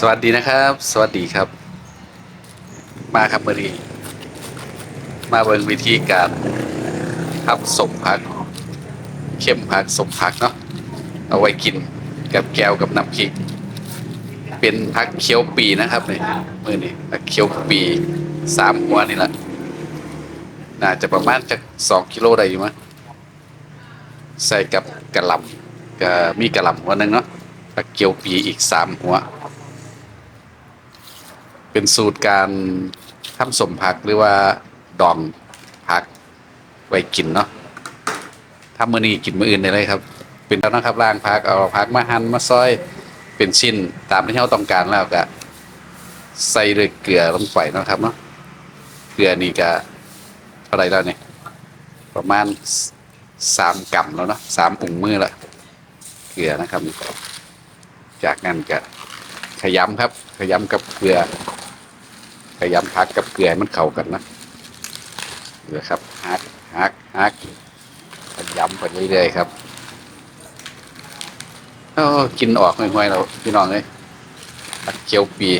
สวัสดีนะครับ สวัสดีครับ มาครับมื่อนี้มาเบิ่งวิธีการทำสมผักเข้มผักสมผักเนาะเอาไว้กินกับแก้วกับน้ำพริก เป็นผักเขียวปีนะครับนี่มือนี้ผักเขียวปีสามหัวนี่แหละน่าจะประมาณจากสองกิโลได้อยู่มั้งใส่กับกระหลำก็มีกระหลำหัวหนึ่งเนาะผักเขียวปีอีกสามหัว เป็นสูตรการทำสมผักหรือว่าดองผักไว้กินเนาะถ้ามื้อนี้กินมื้ออื่นได้เลยครับ เป็นแล้วนะครับล้างผักเอาผักมาหั่นมาซอยเป็นชิ้นตามที่เราต้องการแล้วก็ใส่ด้วยเกลือลงไปนะครับเนาะเกลือนี่ก็เท่าไรแล้วเนี่ยประมาณสามกรัมแล้วเนาะสามอุ่งมือละเกลือนะครับ จากนั้นก็ขยำครับ ขยำกับเกลือ ขยำพักกับเกลือมันเข้ากันนะเกลือครับฮักฮักฮักขยำไปเรื่อยๆครับโอ้กินออกห่วยๆเราพี่น้องเลยผักเขียวปี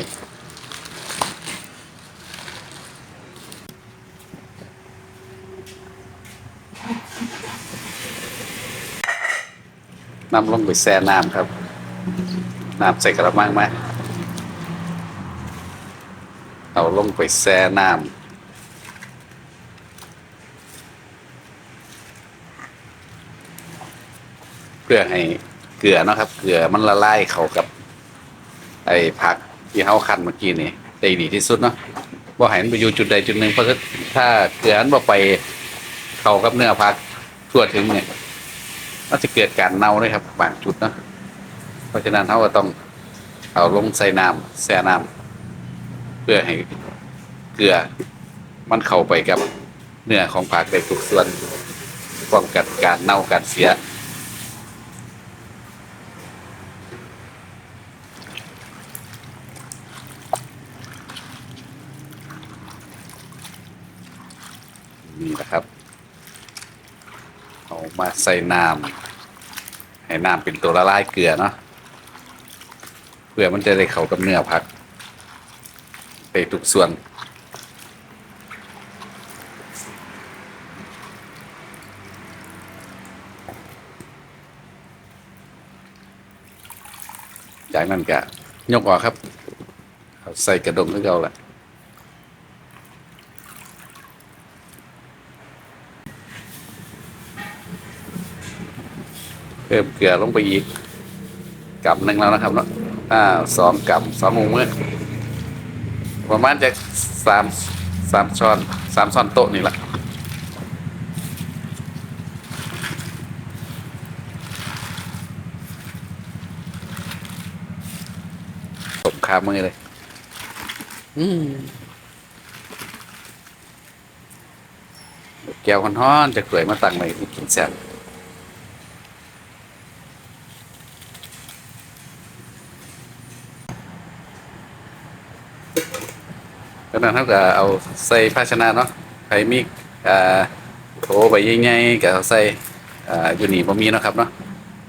นำลงไปแช่น้ำครับ น้ำใส่กระมังไหม เอาลงไปแช่น้ำเพื่อให้เกลือเนาะครับ เกลือมันละลายเข้ากับ ไอ้ผักที่เฮาคั้นเมื่อกี้นี่ได้ดีที่สุดเนาะบ่ให้มันไปอยู่จุดใดจุดหนึ่งเพราะถ้าเกลือมันไปเข้ากับเนื้อผักทั่วถึงเนี่ยมันจะเกิดการเน่าเลยครับบางจุดเนาะเพราะฉะนั้นเราก็ต้องเอาลงใส่น้ำแช่น้ำ พื่อให้เกลือมันเข้าไปกับเนื้อของผักได้ทุกส่วนป้องกันการเน่าการเสีย นี่แหละครับ เอามาใส่น้ำให้น้ำเป็นตัวละลายเกลือเนาะเพื่อมันจะได้เข้ากับเนื้อผัก ทุกส่วน จากนั้นก็ยกออกครับ ใส่กระดงให้เราแหละเพิ่มเกลือลงไปอีกกำหนึ่งแล้วนะครับเนาะอ่าสองกำสองมุมมือ ประมาณจะสามสามช้อนสามช้อนโต๊ะนี่แหละสมคามือเลย อืมแก้วฮ้อนๆจะสวยมาตั้งไว้กินแซ่บ ก็นั้นเท่ากับเอาใส่ภาชนะเนาะไข่มิกอ่าโถใบใหญ่ๆก็เอาใส่อ่าอยู่นี่บ่มีเนาะครับเนาะ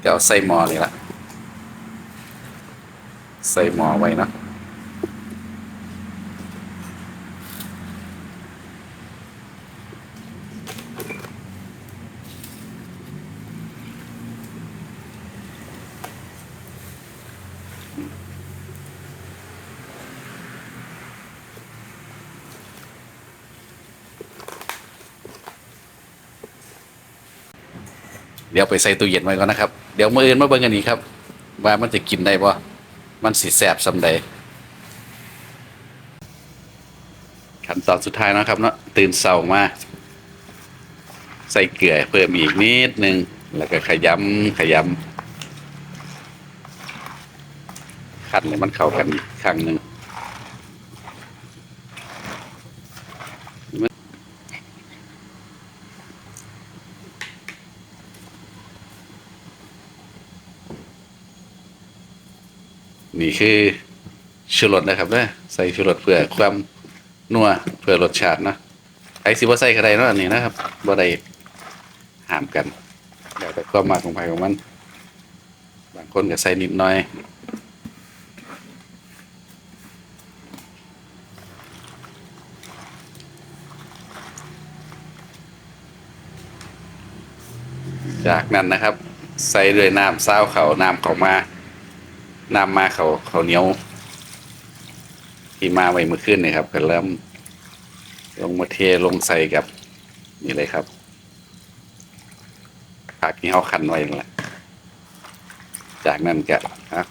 ก็เอาใส่หม้อนี่ละใส่หม้อไว้เนาะ ดี๋ยวไปใส่ตู้เย็นไว้ก่อนนะครับ เดี๋ยวมื้ออื่นมาเบิ่งกันอีกครับ ว่ามันจะกินได้บ่มันสิแซ่บซำใดขั้นตอนสุดท้ายนะครับเนาะตื่นเช้ามา ใส่เกลือเพิ่มอีกนิดนึง แล้วก็ขยำขยำคั้นให้มันเข้ากันอีกครั้งหนึ่ง นี่คือชูรสนะครับเนะใส่ชูรสเพื่อความนัวเพื่อรสชาตินะไอซิบอใส่กระไดเนาะอันนี้นะครับบ่ไดห้ามกันแล้วแต่ความมาของไผของมัน บางคนก็ใส่นิดหน่อยจากนั้นนะครับ ใส่ด้วยน้ำซาวเขาน้ำเขามา น้ำมาเขาเขาเหนียวที่มาไว้เมื่อคืนนี่ครับก็เริ่มลงมาเทลงใส่กับ นี่เลยครับผักที่เขาคันไว้นั่นแหละจากนั้นก็อะ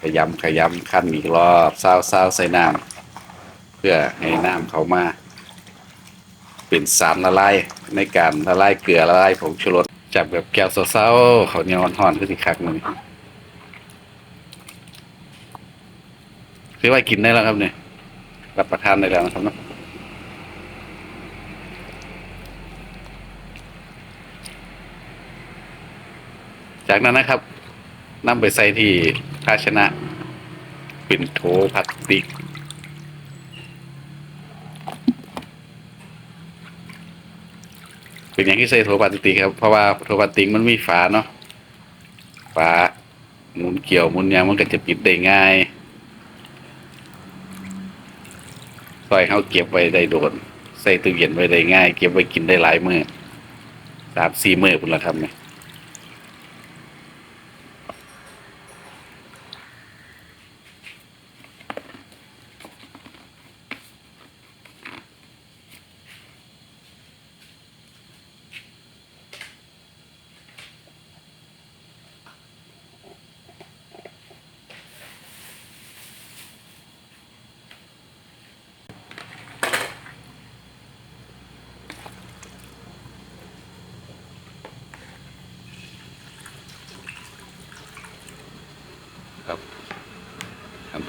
ขยำขยำคั้นอีกรอบซาวซาวใส่น้ำเพื่อให้น้ำเขามาเป็นสารละลายในการละลายเกลือละลายผงชูรสจับแบบแก้วเศร้าๆเขาเหนียวห่อนๆขึ้นอีกครั้งหนึ่ง คือว่ากินได้แล้วครับเนี่ยรับประทานได้แล้วนะครับนะจากนั้นนะครับนำไปใส่ที่ภาชนะเป็นโถพลาสติกเป็นอย่างที่ใส่โทรพลาสติกครับเพราะว่าโทรพลาสติกมันมีฝาเนาะฝาหมุนเกี่ยวหมุนยางมันก็จะปิดได้ง่าย ซอยเขาเก็บไว้ได้โดนใส่ตู้เย็นไว้ได้ง่าย เก็บไว้กินได้หลายมื้อสามสี่มื้อพุ่นละครับเนี่ย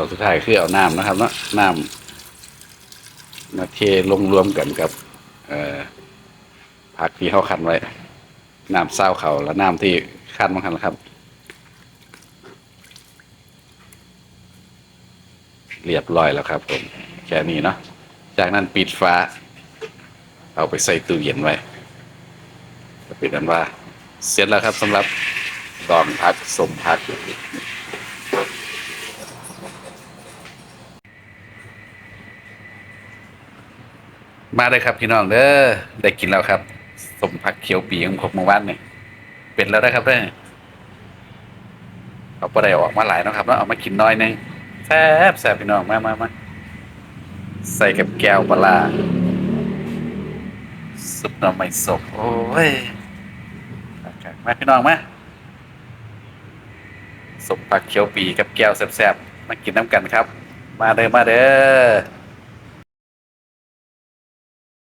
ตอนสุดท้ายคือเอาน้ำนะครับเนาะน้ำมาเทลงรวมกันกับผักที่เขาคั้นไว้น้ำเศร้าเขาและน้ำที่คั้นมาคันครับ เรียบร้อยแล้วครับผมแค่นี้เนาะจากนั้นปิดฟ้า เอาไปใส่ตู้เย็นไว้ก็เป็นอันว่า เสร็จแล้วครับสำหรับดองพักสมพัก มาเลยครับพี่น้องเด้อได้กินแล้วครับสมพักเขียวปีของผมเมื่อวานนี่เป็นแล้วนะครับเด้อเอาไปได้ออกมาหลายเนาะครับแล้วเอามากินน้อยหนึงแซ่บแซ่บพี่น้องมามามาใส่กับแก้วปลาร้าซุปหน่อไม้สดโอ้ยมาพี่น้องมาสมผักเขียวปีกับแก้วแซ่บๆมากินน้ำกันครับ มาเด้อมาเด้อ